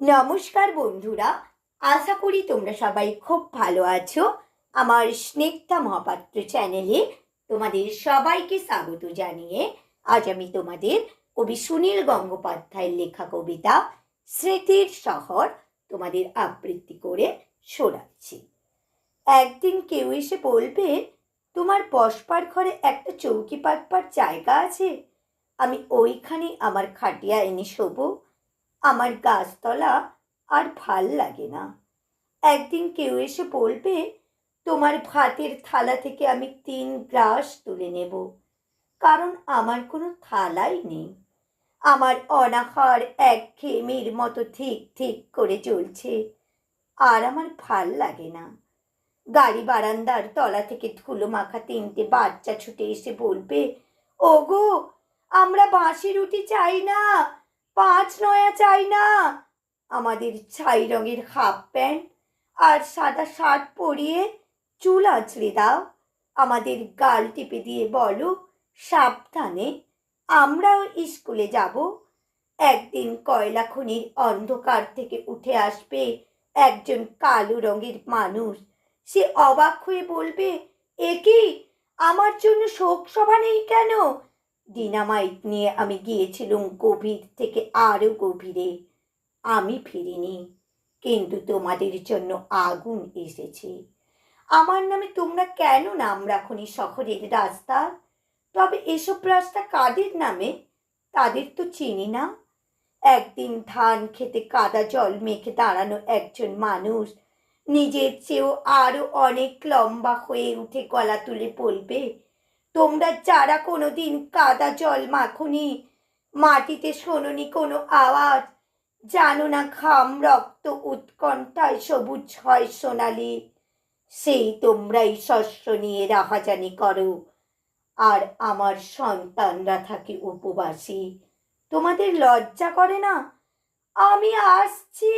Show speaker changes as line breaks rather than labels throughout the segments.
নমস্কার বন্ধুরা, আশা করি তোমরা সবাই খুব ভালো আছো। আমার স্নেকটা মহাপাত্র চ্যানেলে তোমাদের সবাইকে স্বাগত জানিয়ে আজ আমি তোমাদের কবি সুনীল গঙ্গোপাধ্যায়ের লেখা কবিতা স্মৃতির শহর তোমাদের আবৃত্তি করে শোনাচ্ছি। একদিন কেউ এসে বলবে, তোমার বসবার ঘরে একটা চৌকি পাতবার জায়গা আছে? আমি ওইখানে আমার খাটিয়া এনে শোবো। আমার গাছতলা আর ভালো লাগে না। একদিন কেউ এসে বলবে, তোমার ভাতের থালা থেকে আমি তিন গ্রাস তুলে নেব। কারণ আমার কোনো থালাই নেই। আমার অনাহার এক ঘেমির মতো ঠিক ঠিক করে চলছে আর আমার ভালো লাগে না। গাড়ি বারান্দার তলা থেকে ধুলো মাখা তিনটে বাচ্চা ছুটে এসে বলবে, ওগো, আমরা বাঁশি রুটি চাই না। পাঁচ নয়া চাই না। আমাদের ছাই রঙের হাফ প্যান্ট আর সাদা শার্ট পরিয়ে চুল আঁচড়ে দাও। আমাদের গাল টিপে দিয়ে বলো, সাবধানে আমরাও স্কুলে যাব। একদিন কয়লা খনির অন্ধকার থেকে উঠে আসবে একজন কালো রঙের মানুষ। সে অবাক হয়ে বলবে, এ কি? আমার জন্য শোক সভা নেই কেন? ডিনামাইট নিয়ে আমি গিয়েছিলাম গভীর থেকে আরও গভীরে। আমি ফিরিনি, কিন্তু তোমাদের জন্য আগুন এসেছে। আমার নামে তোমরা কেন নাম রাখনি শহরের রাস্তা? তবে এসব রাস্তা কাদের নামে? তাদের তো চিনি না। একদিন ধান খেতে কাদা জল মেখে দাঁড়ানো একজন মানুষ নিজের চেয়েও আরও অনেক লম্বা হয়ে উঠে গলা তুলে বলবে তোমরা যারা কোনো দিন কাদা জল মাখনি, মাটিতে শোনোনি কোনো আওয়াজ, জানো না ঘাম রক্ত উৎকণ্ঠায় সবুজ হয় সোনালি। সেই তোমরাই শস্য নিয়ে রাহাজানি করো। আর আমার সন্তানরা থাকে উপবাসী। তোমাদের লজ্জা করে না? আমি আসছি।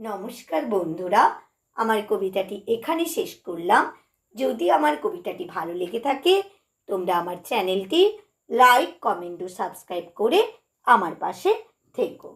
নমস্কার বন্ধুরা, আমার কবিতাটি এখানে শেষ করলাম। যদি আমার কবিতাটি ভালো লেগে থাকে, তোমরা আমার চ্যানেলটি লাইক, কমেন্ট ও সাবস্ক্রাইব করে আমার পাশে থেকো।